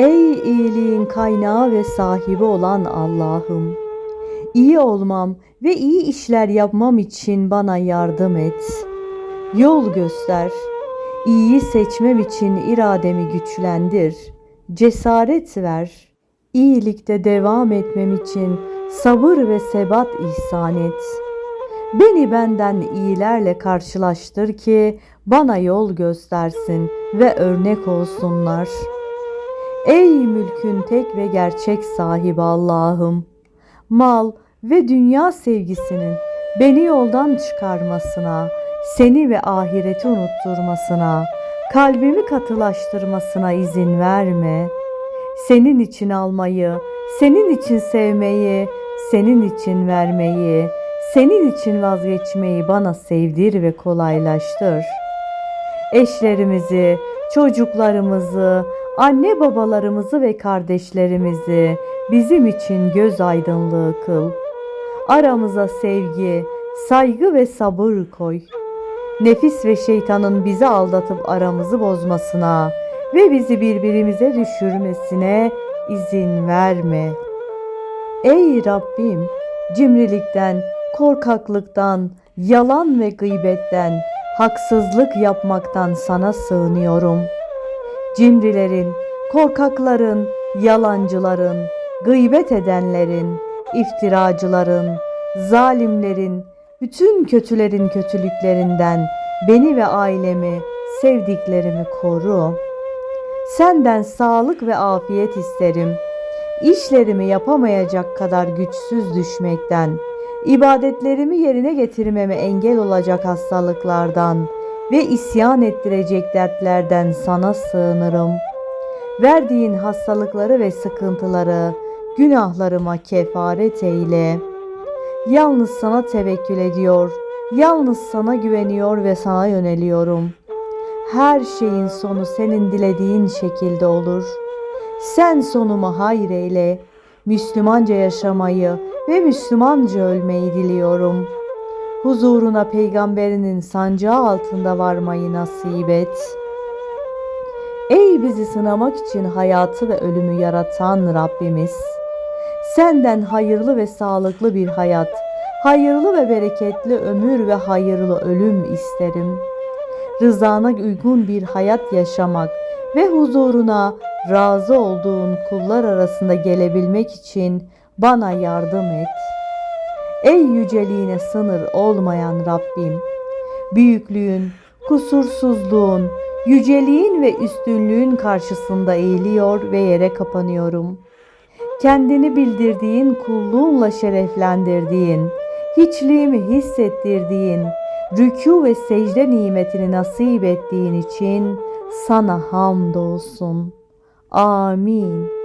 Ey iyiliğin kaynağı ve sahibi olan Allah'ım, iyi olmam ve iyi işler yapmam için bana yardım et. Yol göster. İyiyi seçmem için irademi güçlendir. Cesaret ver. İyilikte devam etmem için sabır ve sebat ihsan et. Beni benden iyilerle karşılaştır ki bana yol göstersin ve örnek olsunlar. Ey mülkün tek ve gerçek sahibi Allah'ım, mal ve dünya sevgisinin beni yoldan çıkarmasına, seni ve ahireti unutturmasına, kalbimi katılaştırmasına izin verme. Senin için almayı, senin için sevmeyi, senin için vermeyi, senin için vazgeçmeyi bana sevdir ve kolaylaştır. Eşlerimizi, çocuklarımızı, anne babalarımızı ve kardeşlerimizi bizim için göz aydınlığı kıl. Aramıza sevgi, saygı ve sabır koy. Nefis ve şeytanın bizi aldatıp aramızı bozmasına ve bizi birbirimize düşürmesine izin verme. Ey Rabbim, cimrilikten, korkaklıktan, yalan ve gıybetten, haksızlık yapmaktan sana sığınıyorum. Cimrilerin, korkakların, yalancıların, gıybet edenlerin, iftiracıların, zalimlerin, bütün kötülerin kötülüklerinden beni ve ailemi, sevdiklerimi koru. Senden sağlık ve afiyet isterim. İşlerimi yapamayacak kadar güçsüz düşmekten, ibadetlerimi yerine getirmeme engel olacak hastalıklardan ve isyan ettirecek dertlerden sana sığınırım. Verdiğin hastalıkları ve sıkıntıları günahlarıma kefaret eyle. Yalnız sana tevekkül ediyor, yalnız sana güveniyor ve sana yöneliyorum. Her şeyin sonu senin dilediğin şekilde olur. Sen sonumu hayır eyle. Müslümanca yaşamayı ve Müslümanca ölmeyi diliyorum. Huzuruna peygamberinin sancağı altında varmayı nasip et. Ey bizi sınamak için hayatı ve ölümü yaratan Rabbimiz! Senden hayırlı ve sağlıklı bir hayat, hayırlı ve bereketli ömür ve hayırlı ölüm isterim. Rızana uygun bir hayat yaşamak ve huzuruna razı olduğun kullar arasında gelebilmek için bana yardım et. Ey yüceliğine sınır olmayan Rabbim, büyüklüğün, kusursuzluğun, yüceliğin ve üstünlüğün karşısında eğiliyor ve yere kapanıyorum. Kendini bildirdiğin, kulluğunla şereflendirdiğin, hiçliğimi hissettirdiğin, rükû ve secde nimetini nasip ettiğin için sana hamdolsun. Amin.